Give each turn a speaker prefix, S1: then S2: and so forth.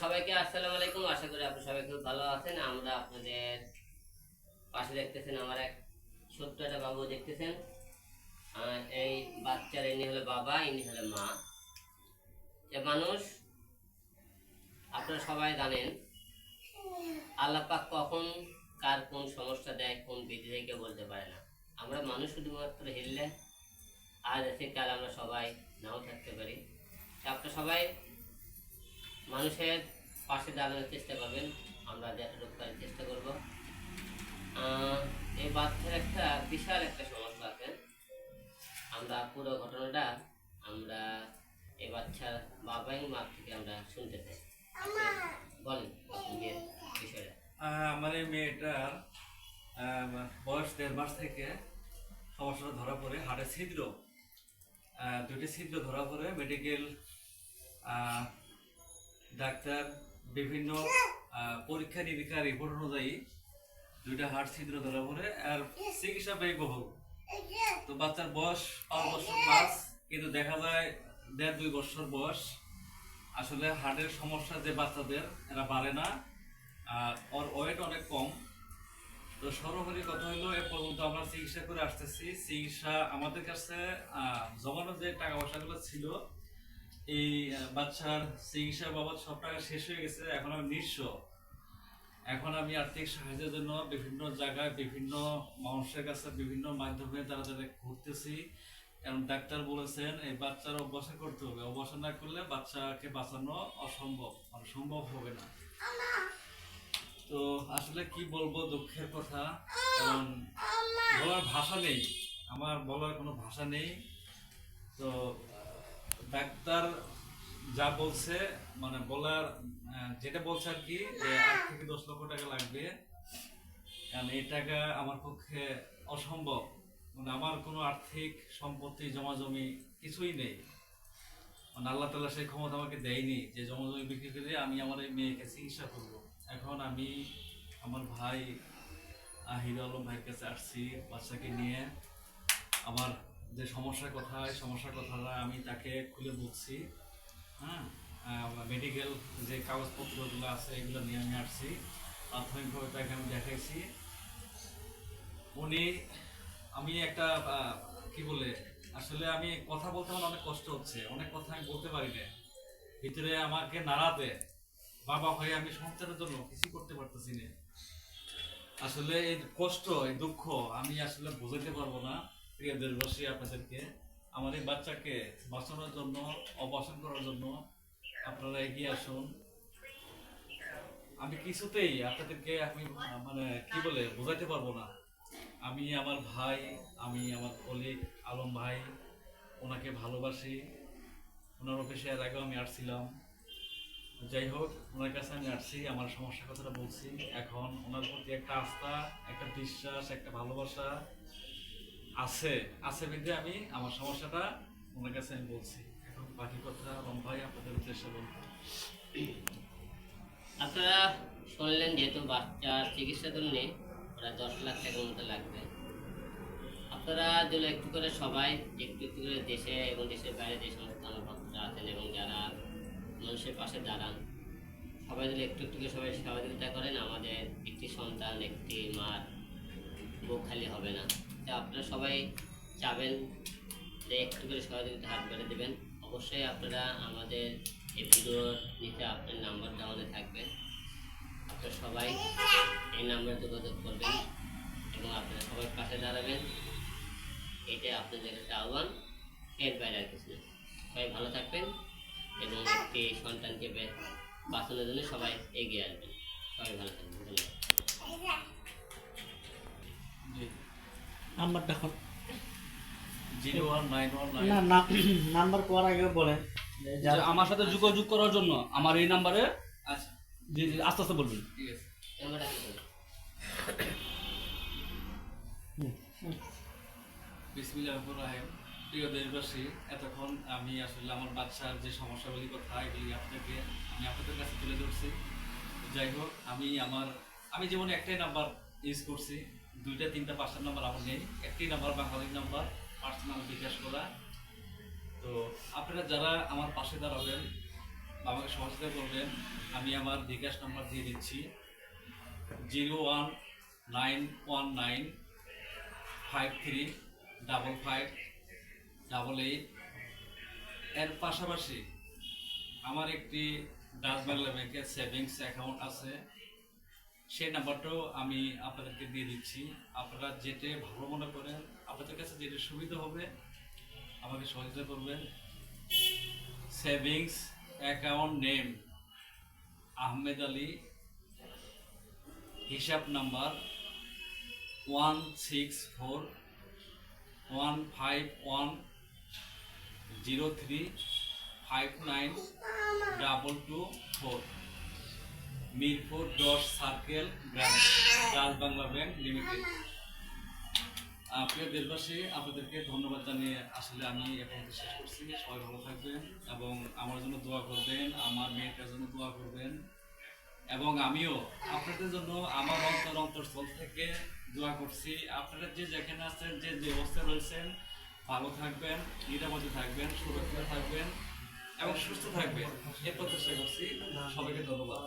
S1: সবাইকে আলাইকুম আশা করি আপনি সবাই খুব ভালো আছেন আমরা আপনাদের পাশে দেখতেছেন আমার এক ছোট্ট একটা বাবু দেখতেছেন এই বাচ্চার ইনি হলো বাবা ইনি হলো মা মানুষ আপনারা সবাই জানেন আল্লাহ পাক কখন কার কোন সমস্যা দেয়, কোন বিধি থেকে বলতে পারে না। আমরা মানুষ শুধুমাত্র হিললে আজ আছে কাল আমরা সবাই নাও থাকতে পারি। আপনারা সবাই মানুষের পাশে দাঁড়ানোর চেষ্টা করবেন, আমরা পারি চেষ্টা করব। এই বাচ্চার একটা বিশাল একটা সমস্যা আছে। আমরা পুরো ঘটনাটা আমরা এই বাচ্চার বাবা এবং মা থেকে আমরা শুনতে চাই। বলেন বিষয়টা।
S2: আমার এই মেয়েটার বয়স দেড় মাস থেকে সমস্যাটা ধরা পড়ে। হাড়ে ছিদ্র। দুটি ছিদ্র ধরা পড়ে। মেডিকেল ডাক্তার বিভিন্ন পরীক্ষা নিরীক্ষা রিপোর্ট অনুযায়ী দুইটা হাড় ছিদ্র ধরা পড়ে। আর চিকিৎসা ব্যয়বহুল। তো বাচ্চার বয়স পাঁচ, কিন্তু দেখা যায় দেড় দুই বছর বয়স। আসলে হার্টের সমস্যা যে বাচ্চাদের, এরা বাড়ে না। আর ওয়েট অনেক কম। তো সর্বোপরি কথা হলো, এ পর্যন্ত আমরা চিকিৎসা করে আসতেছি। চিকিৎসা আমাদের কাছে জমানো যে টাকা পয়সাগুলো ছিল, এই বাচ্চার চিকিৎসা বাবদ সব টাকা শেষ হয়ে গেছে, এখন আমি নিঃস্ব। এখন আমি আর্থিক সাহায্যের জন্য বিভিন্ন জায়গায় বিভিন্ন মানুষের কাছে বিভিন্ন মাধ্যমে তারা তাদের ঘুরতেছি। কারণ ডাক্তার বলেছেন, এই বাচ্চার অভ্যাস করতে হবে। অভ্যাস না করলে বাচ্চাকে বাঁচানো অসম্ভব মানে সম্ভব হবে না। তো আসলে কি বলব দুঃখের কথা? কারণ বলার ভাষা নেই। আমার বলার কোনো ভাষা নেই। তো ডাক্তার যা বলছে মানে বলার যেটা বলছে আর কি যে আট থেকে দশ লক্ষ টাকা লাগবে। কারণ এই টাকা আমার পক্ষে অসম্ভব। মানে আমার কোনো আর্থিক সম্পত্তি জমা জমি কিছুই নেই। মানে আল্লাহ তালা সেই ক্ষমতা আমাকে দেয়নি যে জমা জমি বিক্রি করে আমি আমার এই মেয়েকে চিকিৎসা করব। এখন আমি আমার ভাই আহ, হিরো আলম ভাইয়ের কাছে আসছি বাচ্চাকে নিয়ে। আমার যে সমস্যার কথা এই সমস্যার কথাটা আমি তাকে খুলে বলছি। হ্যাঁ মেডিকেল যে কাগজপত্রগুলো আছে এগুলো নিয়ে আমি আসছি। প্রাথমিকভাবে তাকে আমি দেখাইছি। উনি আমি একটা কি বলে আসলে আমি কথা বলতে আমার অনেক কষ্ট হচ্ছে। অনেক কথা আমি বলতে পারি না ভিতরে আমাকে নাড়াতে বাবা হয়ে আমি সংসারের জন্য কিছু করতে পারতেছি না। আসলে এই কষ্ট, এই দুঃখ আমি আসলে বোঝাতে পারব না, প্রিয় দেশবাসী, আপনাদেরকে। আমার এই বাচ্চাকে বাঁচানোর জন্য অপারেশন করার জন্য আপনারা এগিয়ে আসুন। আমি কিছুতেই আপনাদেরকে আমি মানে কি বলে বোঝাতে পারব না। আমি আমার ভাই, আমি আমার কলিগ আলম ভাই, ওনাকে ভালোবাসি। ওনার অফিসে এর আগেও আমি আসছিলাম। যাই হোক, ওনার কাছে আমি আসছি, আমার সমস্যার কথাটা বলছি। এখন ওনার প্রতি একটা আস্থা, একটা বিশ্বাস, একটা ভালোবাসা আছে আছে বিধে আমি আমার সমস্যাটা ওনার কাছে আমি বলছি। এখন বাকি কথা আলম ভাই আপনাদের উদ্দেশ্যে বলব
S1: আপনারা শুনলেন যেহেতু বাচ্চার চিকিৎসার জন্য প্রায় দশ লাখ টাকার মতো লাগবে। আপনারা যদি একটু করে সবাই, একটু একটু করে দেশে এবং দেশের বাইরে যে সমস্ত আছেন এবং মানুষের পাশে দাঁড়ান। সবাই যদি একটু একটু করে সবাই সহযোগিতা করেন, আমাদের একটি সন্তান, একটি মার বুক খালি হবে না। তো আপনারা সবাই চাবেন যে একটু করে সহযোগিতা হাত বেড়ে দেবেন। অবশ্যই আপনারা আমাদের এই ভিডিওর নিচে আপনার নাম্বার দেওয়ানো থাকবে। আপনারা সবাই এই নাম্বারে যোগাযোগ করবেন এবং আপনারা সবাই পাশে দাঁড়াবেন। এটাই আপনাদের একটা আহ্বান। এর বাইরে আর কিছু না। সবাই ভালো থাকবেন। এবং একটি সন্তানকে বে- বাঁচানোর জন্য সবাই এগিয়ে আসবেন সবাই ভালো থাকবেন ধন্যবাদ।
S2: জি।
S3: নাম্বারটা এখন
S2: zero one nine one nine.
S3: না নাম্বার আগে বলেন যার-
S4: আমার সাথে যোগাযোগ করার জন্য আমার এই নাম্বারে
S2: আচ্ছা
S4: জি জি আস্তে আস্তে বলবেন।
S2: ঠিক আছে।
S1: নাম্বারটা কি বলুন?
S3: হুম, হুম।
S2: বিসমিল্লাহ রহমান রাহিম। প্রিয় দেশবাসী, এতক্ষণ আমি আসলে আমার বাচ্চার যে সমস্যাগুলি কথা এগুলি আপনাকে, আমি আপনাদের কাছে তুলে ধরছি। যাই হোক, আমি আমার, আমি যেমন একটাই নাম্বার ইউজ করছি, দুইটা, তিনটা, পাঁচটা নাম্বার আমার নেই। একটি নাম্বার বাঙালি নাম্বার পার্সোনাল বিকাশ করা। তো আপনারা যারা আমার পাশে দাঁড়াবেন আমাকে সহযোগিতা করবেন, আমি আমার বিকাশ নাম্বার দিয়ে দিচ্ছি। Zero one nine one nine five three double five double eight এর পাশাপাশি আমার একটি ডাচ বাংলা ব্যাংকের সেভিংস অ্যাকাউন্ট আছে। সেই নাম্বারটাও আমি আপনাদেরকে দিয়ে দিচ্ছি। আপনারা যেটা ভালো মনে করেন, আপনাদের কাছে যেটা সুবিধা হবে, আমাকে সহযোগিতা করবেন। Savings account name Ahmed Ali, হিসাব number one six four one five one zero three five nine double two four. Mirpur দশ circle branch Bangla bank limited. প্রিয় দেশবাসী, আপনাদেরকে ধন্যবাদ জানিয়ে আসলে আমি এখন শেষ করছি। সবাই ভালো থাকবেন এবং আমার জন্য দোয়া করবেন, আমার মেয়েটার জন্য দোয়া করবেন। এবং আমিও আপনাদের জন্য আমার অন্তর অন্তরস্থল থেকে দোয়া করছি। আপনারা যে যেখানে আছেন, যে যে অবস্থায় রয়েছেন ভালো থাকবেন নিরাপদে থাকবেন সুরক্ষিত থাকবেন এবং সুস্থ থাকবেন। এ প্রত্যাশা করছি। সবাইকে ধন্যবাদ।